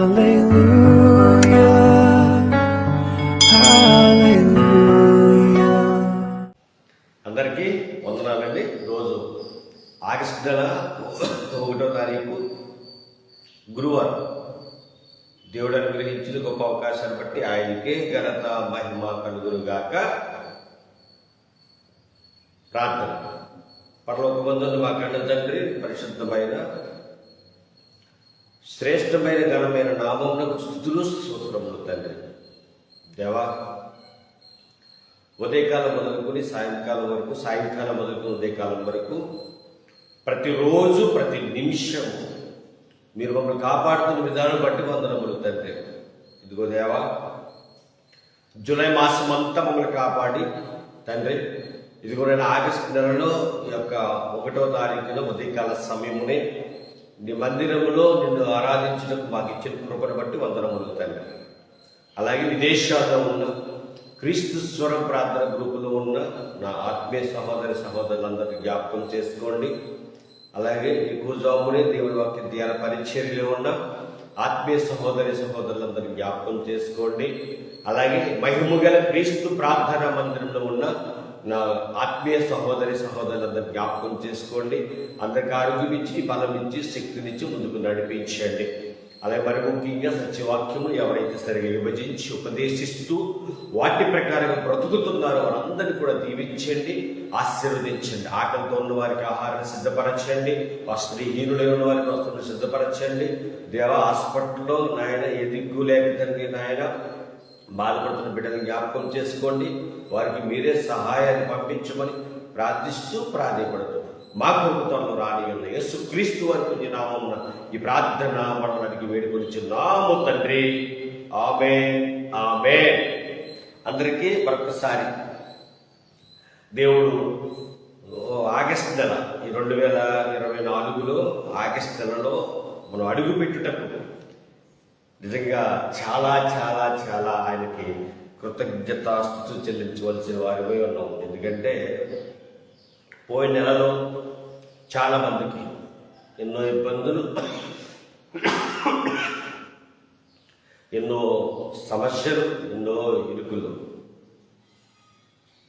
అందరికీ వందనాలండి. రోజు ఆగస్టు నెల ఒకటో తారీఖు గురువారం. దేవుడు అనుగ్రహించిన గొప్ప అవకాశాన్ని బట్టి ఆయనకే ఘనత మహిమ కలుగురుగాక ప్రార్థన. పరలోక బంధువులు మా కన్న తండ్రి పరిశుద్ధమైన శ్రేష్టమైన ఘనమైన నామమునకు స్థుతులు స్తోత్రములు తండ్రి. దేవా ఉదయకాలం మొదలుకొని సాయంకాలం వరకు సాయంకాలం మొదలుకొని ఉదయకాలం వరకు ప్రతిరోజు ప్రతి నిమిషం మీరు మమ్మల్ని కాపాడుతున్న విధానం బట్టి వందనములు తండ్రి. ఇదిగో దేవా జూలై మాసం అంతా మమ్మల్ని కాపాడి తండ్రి. ఇదిగో నేను ఆగస్టు నెలలో ఈ యొక్క ఒకటో తారీఖున ఉదయకాల సమయమునే నీ మందిరములో నిన్ను ఆరాధించడం మాకు ఇచ్చిన కృపను బట్టి వందనములు తండ్రి అలాగే విదేశాల్లో ఉన్న క్రీస్తు స్వరం ప్రార్థన గ్రూపులో ఉన్న నా ఆత్మీయ సహోదరి సహోదరులందరికీ జ్ఞాపకం చేసుకోండి. అలాగే ఈ కూజామునే దేవుడి వాక్య ధ్యాన పరిచర్యలో ఉన్న ఆత్మీయ సహోదరి సహోదరులందరికీ జ్ఞాపకం చేసుకోండి. అలాగే మహిముగల క్రీస్తు ప్రార్థన మందిరంలో ఉన్న నా ఆత్మీయ సహోదరి సహోదరులందరినీ జ్ఞాపకం చేసుకోండి. అందరికి ఆరోగ్యం ఇచ్చి బలం ఇచ్చి శక్తినిచ్చి ముందుకు నడిపించండి. అలాగే మరి ముఖ్యంగా సత్యవాక్యము ఎవరైతే సరిగా విభజించి ఉపదేశిస్తూ వాటి ప్రకారంగా బ్రతుకుతున్నారో వారందరినీ కూడా దీవించండి ఆశీర్వదించండి. ఆకలితో ఉన్న వారికి ఆహారాన్ని సిద్ధపరచండి వస్త్రహీనులై ఉన్న వారికి వస్తువులను సిద్ధపరచండి. దేవ హాస్పిటల్లో నాయన ఏ దిక్కు లేక తండ్రి నాయన బాధపడుతున్న బిడ్డలను జ్ఞాపకం చేసుకోండి. వారికి మీరే సహాయాన్ని పంపించమని ప్రార్థిస్తూ ప్రాధాయపడుతూ మా ప్రభుత్వంలో రాని ఉన్న యేసు క్రీస్తు వారి నామమున ఈ ప్రార్థన మనకి వేడుకొని నాము తండ్రి. ఆమె ఆమె అందరికీ మరొకసారి దేవుడు ఓ ఆగస్ట్ నెల ఈ రెండు వేల ఇరవై నాలుగులో ఆగస్ట్ నెలలో మనం అడుగు నిజంగా చాలా చాలా చాలా ఆయనకి కృతజ్ఞతాస్థుతులు చెల్లించవలసిన వారిపై ఉన్నాం. ఎందుకంటే పోయిన నెలలో చాలా మందికి ఎన్నో ఇబ్బందులు ఎన్నో సమస్యలు ఎన్నో ఇరుకులు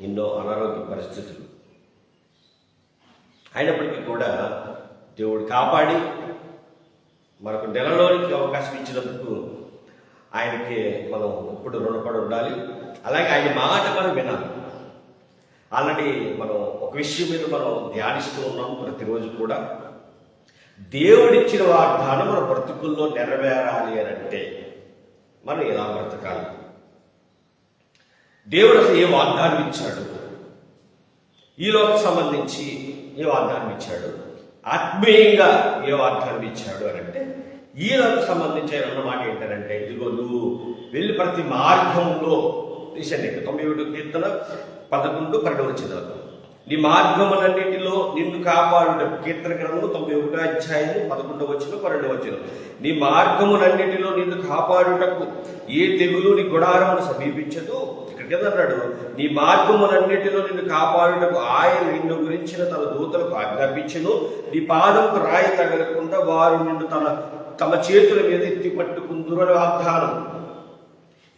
ఎన్నో అనారోగ్య పరిస్థితులు. అయినప్పటికీ కూడా దేవుడు కాపాడి మనకు నెలలోనికి అవకాశం ఇచ్చినందుకు ఆయనకి మనం ఇప్పుడు రుణపడి ఉండాలి. అలాగే ఆయన మాట మనం వినాలి. ఆల్రెడీ మనం ఒక విషయం మీద మనం ధ్యానిస్తూ ఉన్నాం ప్రతిరోజు కూడా. దేవుడిచ్చిన వాగ్దానం మన బ్రతుకుల్లో నెరవేరాలి అని అంటే మనం ఎలా బ్రతకాలి? దేవుడు అసలు ఏ వాగ్దానం ఇచ్చాడు? ఈ లోకం సంబంధించి ఏ వాగ్దానం ఇచ్చాడు? ఆత్మీయంగా ఏ వాగ్దానం ఇచ్చాడు అని అంటే ఈయనకు సంబంధించిన సంబంధించి అన్నమాట ఏంటంటే ఇదిగో నువ్వు వెళ్ళి ప్రతి మార్గంలో తీసండి తొంభై ఒకటి కీర్తన పదకొండు పన్నెండు వచ్చిన నీ మార్గములన్నిటిలో నిన్ను కాపాడు కీర్తన గ్రంథము తొంభై ఒకటో అధ్యాయము పదకొండవ వచ్చిన పన్నెండు వచ్చిన నీ మార్గములన్నిటిలో నిన్ను కాపాడుటకు ఏ తెగులు నీ గుడారమును సమీపించదు కింద అన్నాడు నీ మార్గములన్నిటిలో నిన్ను కాపాడుటకు ఆయన నిన్ను గురించిన తన దూతలకు ఆజ్ఞాపించను. నీ పాదముకు రాయి తగలకుండా వారు నిన్ను తన తమ చేతుల మీద ఎత్తి పట్టుకుందురు అని వాగ్దానం.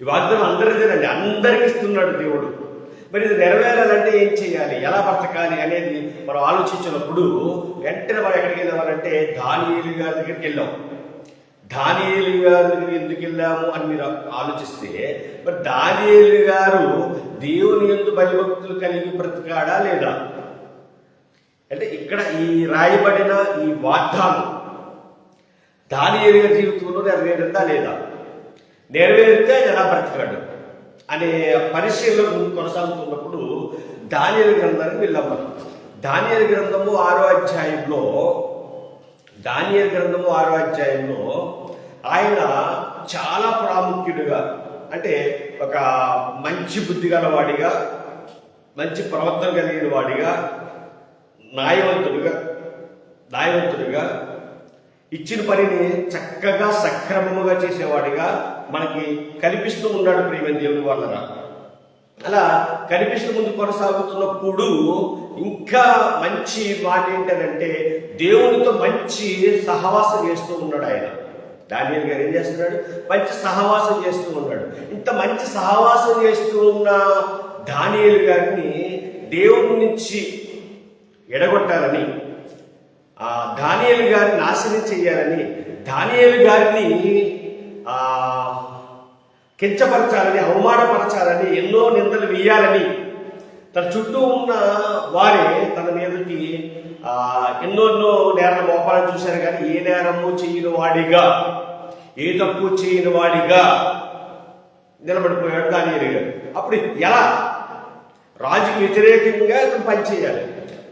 ఈ వాగ్దానం అందరిదేనండి. అందరికి ఇస్తున్నాడు దేవుడు. మరి ఇది నెరవేరాలంటే ఏం చేయాలి? ఎలా బ్రతకాలి అనేది మనం ఆలోచించినప్పుడు వెంటనే మనం ఎక్కడికి వెళ్ళామంటే దాని గారి దగ్గరికి వెళ్ళాం. దానియేలు గారు దగ్గరికి ఎందుకు వెళ్ళాము అని మీరు ఆలోచిస్తే మరి దానియేలు గారు దేవుని ఎందు భయభక్తులు కలిగి బ్రతకాడా లేదా? అంటే ఇక్కడ ఈ రాయబడిన ఈ వాగ్దానం దానియేలు గారి జీవితంలో నెరవేరిందా లేదా? నెరవేరితే ఎలా బ్రతికాడు అనే పరిశీలన కొనసాగుతున్నప్పుడు దానియలు గ్రంథానికి వెళ్ళాం మనం. దానియలు గ్రంథము ఆరో అధ్యాయంలో దానియలు గ్రంథము ఆరో అధ్యాయంలో ఆయన చాలా ప్రాముఖ్యుడిగా అంటే ఒక మంచి బుద్ధి గలవాడిగా మంచి ప్రవర్తన కలిగిన వాడిగా న్యాయవంతుడిగా న్యాయవంతుడిగా ఇచ్చిన పనిని చక్కగా సక్రమముగా చేసేవాడిగా మనకి కనిపిస్తూ ఉన్నాడు ప్రియమైన దేవుని వలన అలా కనిపిస్తూ ముందు కొనసాగుతున్నప్పుడు ఇంకా మంచి మాట ఏంటంటే దేవునితో మంచి సహవాసం చేస్తూ ఉన్నాడు ఆయన. డానియల్ గారు ఏం చేస్తున్నాడు? మంచి సహవాసం చేస్తూ ఉన్నాడు. ఇంత మంచి సహవాసం చేస్తూ ఉన్న డానియల్ గారిని దేవుడి నుంచి ఎడగొట్టాలని ఆ ధానియల్ గారిని నాశనం చేయాలని ధానియల్ గారిని ఆ కించపరచాలని అవమానపరచాలని ఎన్నో నిందలు వేయాలని తన చుట్టూ ఉన్న వారే తన మీదకి ఎన్నోన్నో ఎన్నో ఎన్నో నేరాల మోపాలను చూశారు కానీ ఏ నేరము చేయని వాడిగా ఏ తప్పు చేయని వాడిగా నిలబడిపోయాడు దాని గారు అప్పుడు ఎలా? రాజుకి వ్యతిరేకంగా పనిచేయాలి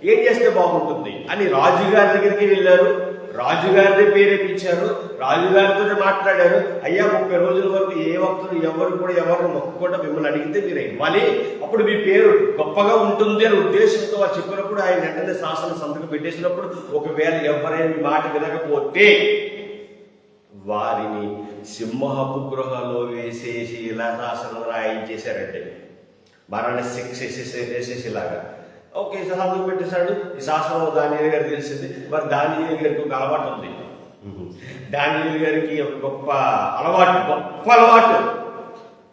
ఏం చేస్తే బాగుంటుంది? అని రాజుగారి దగ్గరికి వెళ్ళారు. రాజుగారిని ప్రేరేపించారు రాజుగారితో మాట్లాడారు. అయ్యా ముప్పై రోజుల వరకు ఏ ఒక్కరు ఎవరు కూడా ఎవరు మొక్కకుండా మిమ్మల్ని అడిగితే మీరు ఇవ్వాలి. అప్పుడు మీ పేరు గొప్పగా ఉంటుంది అనే ఉద్దేశంతో వారు చెప్పినప్పుడు ఆయన వెంటనే శాసన సంతకం పెట్టేసినప్పుడు ఒకవేళ ఎవరైనా మీ మాట వినకపోతే వారిని సింహపు గృహలో వేసేసి ఇలా శాసనం రాయించేశారంటే. మరణ శిక్ష వేసేసేలాగా ఓకే సంతకం పెట్టేశాడు. ఈ శాసనం దానియల్ గారికి తెలిసింది. మరి దానియల్ గారికి ఒక అలవాటు ఉంది. దానియల్ గారికి ఒక గొప్ప అలవాటు గొప్ప అలవాటు.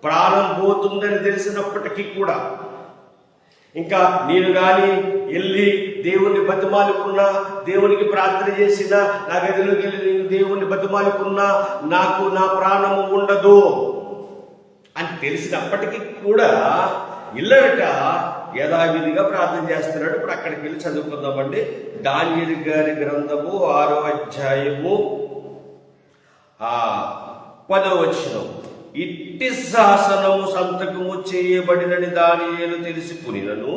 ప్రాణం పోతుందని తెలిసినప్పటికీ కూడా ఇంకా నేను కానీ వెళ్ళి దేవుణ్ణి బతిమాలుకున్నా దేవునికి ప్రార్థన చేసినా నా గదిలోకి వెళ్ళి నేను దేవుణ్ణి బతిమాలుకున్నా నాకు నా ప్రాణము ఉండదు అని తెలిసినప్పటికీ కూడా ఇల్లడట యథావిధిగా ప్రార్థన చేస్తున్నాడు. ఇప్పుడు అక్కడికి వెళ్ళి చదువుకుందామండి. దానియలు గారి గ్రంథము ఆరో అధ్యాయము ఆ పదో వచనం. ఇట్టి శాసనము సంతకము చేయబడినని దానియేలు తెలుసుకునినను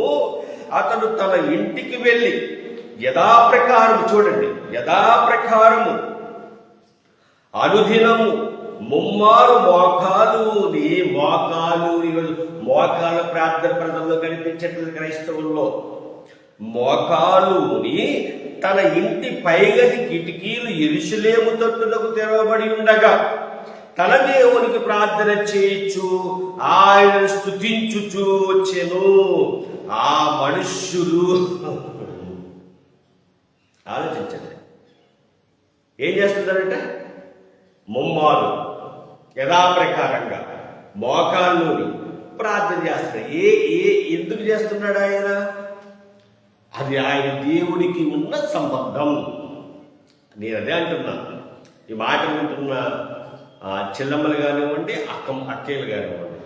అతడు తన ఇంటికి వెళ్ళి యథాప్రకారము చూడండి. యథాప్రకారము అనుదినము ముమ్మారు మోకాలు నీ మోకాలు ఈరోజు మోకాల ప్రార్థన ప్రజల్లో కనిపించట్లేదు క్రైస్తవుల్లో మోకాలుని తన ఇంటి పైగది కిటికీలు ఎరుసలేము తట్టునకు తెరవబడి ఉండగా తన దేవునికి ప్రార్థన చేయొచ్చు ఆయన స్థుతించుచు వచ్చెను. ఆ మనుష్యులు ఆలోచించండి. ఏం చేస్తున్నారంటే ముమ్మాలు యథాప్రకారంగా మోకాళ్ళుని ప్రార్థన చేస్తున్నాడు ఏ ఏ ఎందుకు చేస్తున్నాడు ఆయన? అది ఆయన దేవుడికి ఉన్న సంబంధం. నేను అదే అంటున్నా. ఈ మాట వింటున్న ఆ, కానివ్వండి అక్క అక్కలు కానివ్వండి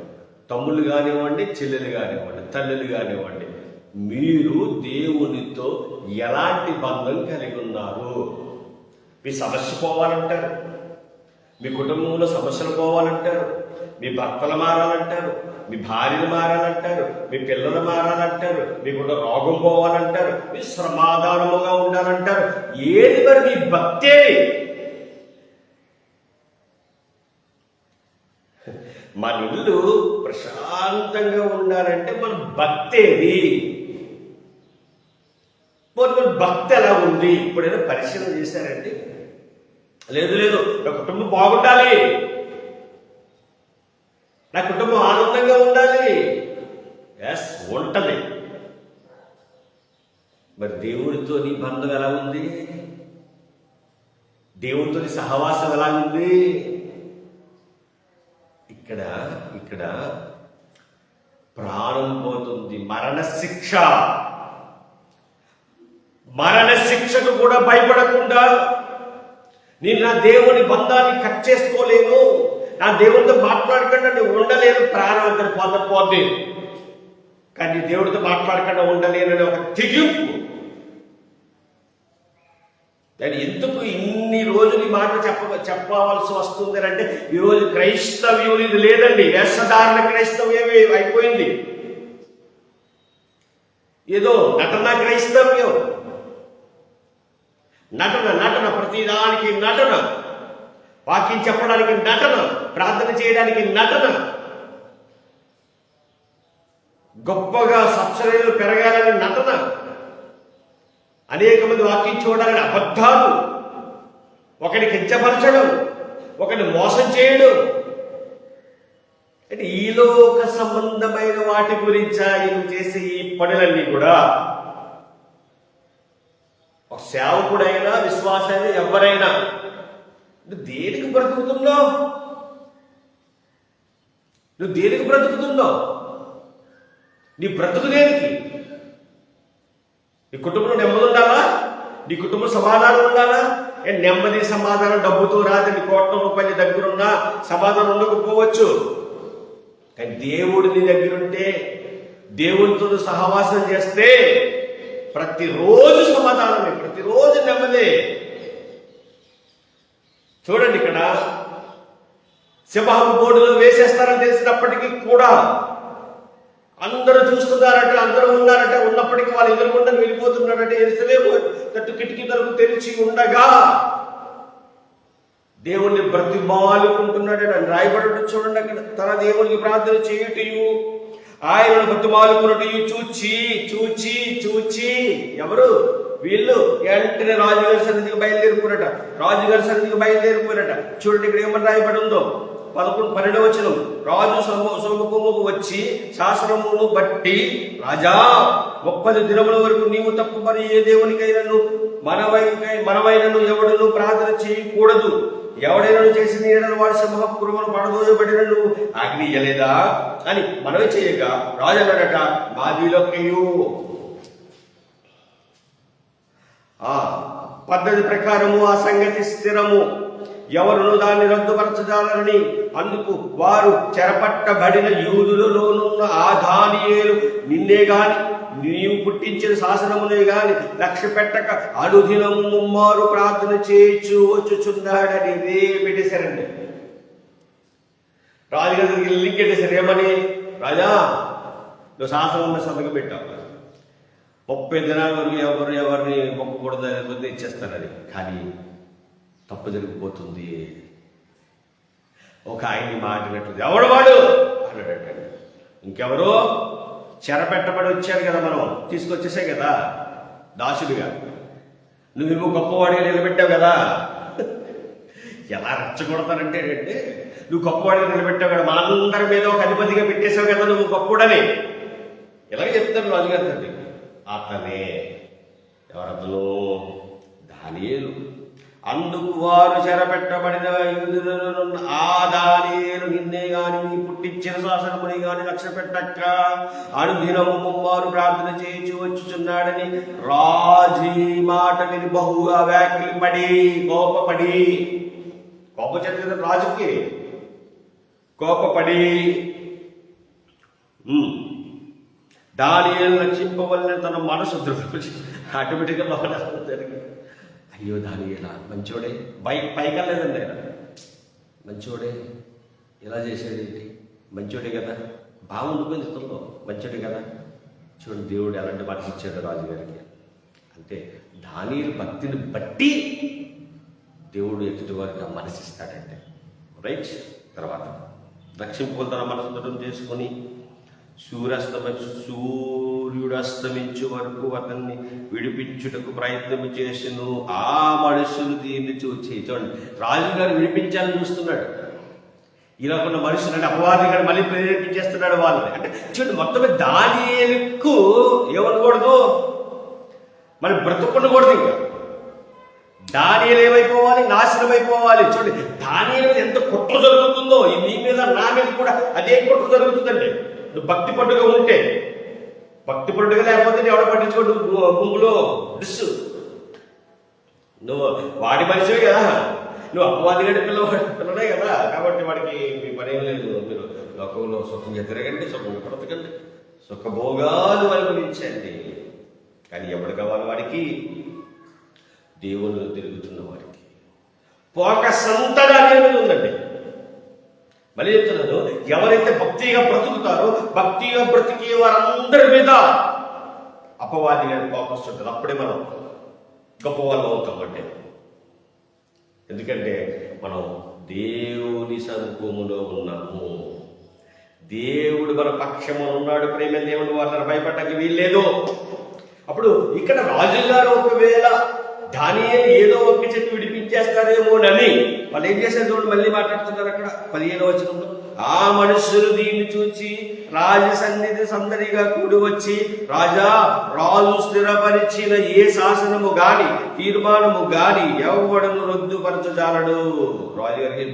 తమ్ముళ్ళు కానివ్వండి చెల్లెలు కానివ్వండి తల్లులు కానివ్వండి మీరు దేవునితో ఎలాంటి బంధం కలిగి ఉన్నారు? మీ సమస్య పోవాలంటారు. మీ కుటుంబంలో సమస్యలు పోవాలంటారు. మీ భర్తలు మారాలంటారు మీ భార్యలు మారాలంటారు మీ పిల్లలు మారాలంటారు మీకున్న రోగం పోవాలంటారు మీ శ్రమాధానముగా ఉండాలంటారు. ఏది మరి మీ భక్తే? మన ఇల్లు ప్రశాంతంగా ఉండాలంటే మన భక్తేది. మరి మన భక్తి ఎలా ఉంది? ఇప్పుడైనా పరిశీలన చేశారండి? లేదు లేదు నా కుటుంబం బాగుండాలి. నా కుటుంబం ఆనందంగా ఉండాలి. ఎస్ ఉంటది. మరి దేవుడితో నీ బంధం ఎలా ఉంది? దేవుడితో నీ సహవాసం ఎలా ఉంది? ఇక్కడ ఇక్కడ ప్రారంభమవుతుంది పోతుంది. మరణ శిక్ష మరణ శిక్షకు కూడా భయపడకుండా నేను నా దేవుని బంధాన్ని కట్ చేసుకోలేను. నా దేవుడితో మాట్లాడకుండా నువ్వు ఉండలేను ప్రాణం అందరు పొందపోద్ది కానీ దేవుడితో మాట్లాడకుండా ఉండలేనని ఒక తెగింపు. దాని ఎందుకు ఇన్ని రోజులు ఈ మాట చెప్ప చెప్పవలసి వస్తుంది అంటే ఈరోజు క్రైస్తవ్యం ఇది లేదండి. వేషధారణ క్రైస్తవ్యం అయిపోయింది. ఏదో నటన క్రైస్తవ్యం. నటన నటన ప్రతిదానికి నటన. వాక్యం చెప్పడానికి నటన ప్రార్థన చేయడానికి నటన. గొప్పగా సత్సరైలు పెరగాలని నటన. అనేక మంది వాక్యం చూడాలని అబద్ధాలు. ఒకరిని కించపరచడం ఒకరిని మోసం చేయడం. అంటే ఈ లోక సంబంధమైన వాటి గురించి ఆయన చేసే ఈ పనులన్నీ కూడా ఒక సేవకుడైనా విశ్వాసైనా ఎవరైనా నువ్వు దేనికి బ్రతుకుతున్నావు? నువ్వు దేనికి బ్రతుకుతున్నావు? నీ బ్రతుకు దేనికి? నీ కుటుంబంలో నెమ్మది ఉండాలా? నీ కుటుంబం సమాధానం ఉండాలా? నెమ్మది సమాధానం డబ్బుతో రాదు నీ కోట్ల రూపాయల దగ్గరున్నా సమాధానం ఉండకపోవచ్చు. కానీ దేవుడు నీ దగ్గరుంటే దేవుడితో సహవాసం చేస్తే ప్రతిరోజు సమాధానమే ప్రతిరోజు నెమ్మదే. చూడండి ఇక్కడ. సింహం బోర్డులో వేసేస్తారని తెలిసినప్పటికీ కూడా అందరూ చూస్తున్నారట అందరూ ఉన్నారట ఉన్నప్పటికీ వాళ్ళు ఎదురుకుండా వెళ్ళిపోతున్నారట. ఎరుసలేము తట్టు కిటికీ తలుపు తెరిచి ఉండగా దేవుణ్ణి బ్రతిమాలుకుంటున్నాడు అని రాయబడి చూడండి అక్కడ. తన దేవునికి ప్రార్థన చేయుటయు ఆయనను బ్రతిమాలుకున్నట్టు చూచి చూచి చూచి. ఎవరు? వీళ్ళు వెంటనే రాజుగారి సన్నిధికి బయలుదేరిపోరట రాజుగారి సన్నిధికి బయలుదేరిపోరట చూడండి ఇక్కడ ఏమని రాయబడి ఉందో? పదకొండు పన్నెండవ వచనం. రాజు సమ సముఖముకు వచ్చి శాసనమును బట్టి రాజా ముప్పది దినముల వరకు నీవు తప్పు మరి ఏ దేవునికైనను మనవై మనవైనను ఎవడను ప్రార్థన చేయకూడదు. ఎవడైనా చేసిన నీడను వాడి సింహపురమును పడదోయబడినను ఆజ్ఞయలేదా అని మనవి చేయగా రాజు అన్నాడట మాదిలోకయు ఆ పద్ధతి ప్రకారము ఆ సంగతి స్థిరము. ఎవరును దాన్ని రద్దుపరచజాలని అందుకు వారు చెరపట్టబడిన యూదులలోనున్న ఆ దానియేలు నిన్నే గాని నీవు పుట్టించిన శాసనమునే గాని లక్ష్య పెట్టక అనుదినము ముమ్మారు ప్రార్థన చేయొచ్చు వచ్చుచున్నాడని రే పెట్టేశారండి. రాజుగారికి దగ్గరికి లింక్ పెట్టేశారు. ఏమని? రాజా నువ్వు శాసనం సంతకం పెట్టావు? ముప్పై దినాల వరకు ఎవరు ఎవరిని మొక్కకూడదు అనేది అది. కానీ తప్పు జరిగిపోతుంది. ఒక ఆయన్ని మాటినట్టు ఎవడు వాడు? అన్నాడట ఇంకెవరు? చెరపెట్టబడి వచ్చాడు కదా మనం. తీసుకొచ్చేసే కదా. దాసుడిగా. నువ్వేమో గొప్పవాడిగా నిలబెట్టావు కదా. ఎలా రెచ్చగొడతానంటే అంటే నువ్వు గొప్పవాడిగా నిలబెట్టావు కదా. మనందరి మీద ఒక అధిపతిగా పెట్టేశావు కదా నువ్వు గొప్పవాడని. ఇలాగే చెప్తాను రాజుగారి తండ్రి అతనే ఎవరతను దానియేలు. అందుకు వారు చెరపెట్టబడిన ఆ దానియేలు నిన్నే గాని నీ పుట్టించిన శాసనముని గాని లక్ష్య పెట్టక్క అనుదినము ముమ్మారు ప్రార్థన చేయించి వచ్చుచున్నాడని రాజీ మాట విని బహుగా వ్యాఖ్యపడి కోపపడి కోప చెందిన రాజుకి? కోపపడి. దానియేలు రక్షింపవల్లని తన మనసు దృఢపరిచి ఆటోమేటిక్గా లోపల జరిగింది. అయ్యో దానియేలా మంచోడే. పై లేదండి ఆయన. మంచోడే ఇలా చేసేది మంచోడే కదా. బాగుండిపోయింది ఇతరులో మంచోడే కదా. చూడండి దేవుడు ఎలాంటి మాట ఇచ్చాడు రాజుగారికి. అంటే దానియేలు భక్తిని బట్టి దేవుడు ఎదుటి వారికి ఆ ఇస్తాడంటే రైట్. తర్వాత రక్షింపులు తన మనసు దృఢం చేసుకొని సూర్యాస్తమ సూర్యుడస్తమించు వరకు అతన్ని విడిపించుటకు ప్రయత్నం చేసిన. ఆ మనుషులు దీన్ని చూచి చూడండి రాజుగారు విడిపించాలని చూస్తున్నాడు. ఇలా ఉన్న మనుషులు అంటే అపవాది గారు మళ్ళీ ప్రేరేపించేస్తున్నాడు వాళ్ళని. అంటే చూడండి మొత్తం దానికు ఏమనకూడదు? మరి బ్రతుకుండకూడదు ఇంకా. దానియలు ఏమైపోవాలి? నాశనం అయిపోవాలి. చూడండి దానియలు ఎంత కుట్ర జరుగుతుందో ఈ మీద నా మీద కూడా అదే కుట్ర జరుగుతుందండి. నువ్వు భక్తి పట్టుగా ఉంటే భక్తి పట్టుగా లేకపోతే నీ ఎవడ పట్టించుకోడు గుంపులో డిస్ నువ్వు వాడి మనిషివే కదా. నువ్వు అపవాది గడి పిల్లవాడి పిల్లడే కదా. కాబట్టి వాడికి మీ పని ఏం లేదు. మీరు లోకంలో సుఖంగా తిరగండి సుఖంగా బ్రతకండి సుఖభోగాలు అనుభవించండి. కానీ ఎవడు కావాలి వాడికి? దేవుళ్ళు తిరుగుతున్న వాడికి. పోక సంతగా అనేది ఉందండి. మళ్ళీ చెప్తున్నాను ఎవరైతే భక్తిగా బ్రతుకుతారో భక్తిగా బ్రతికే వారందరి మీద అపవాది గారి ఫోకస్ ఉంటుంది అప్పుడే మనం గొప్ప వాళ్ళు అవుతాం అంటే. ఎందుకంటే మనం దేవుని సముఖములో ఉన్నాము. దేవుడు మన పక్షమున ఉన్నాడు. ప్రేమ దేవుడు వాళ్ళని భయపడటానికి వీల్లేదు. అప్పుడు ఇక్కడ రాజుగారు ఒకవేళ దానియేలు ఏదో ఒక్క చెప్పి విడిపించేస్తారేమోనని వాళ్ళు ఏం చేశారు చూడండి మళ్ళీ మాట్లాడుతున్నారు అక్కడ. పదిహేను వచ్చినప్పుడు ఆ మనుషులు దీన్ని చూచి రాజ సన్నిధి సందడిగా కూడి వచ్చి రాజా రాజు స్థిరపరిచిన ఏ శాసనము గాని తీర్మానము గాని ఎవడను రొద్దుపరచజాలడు? రాజు గారికి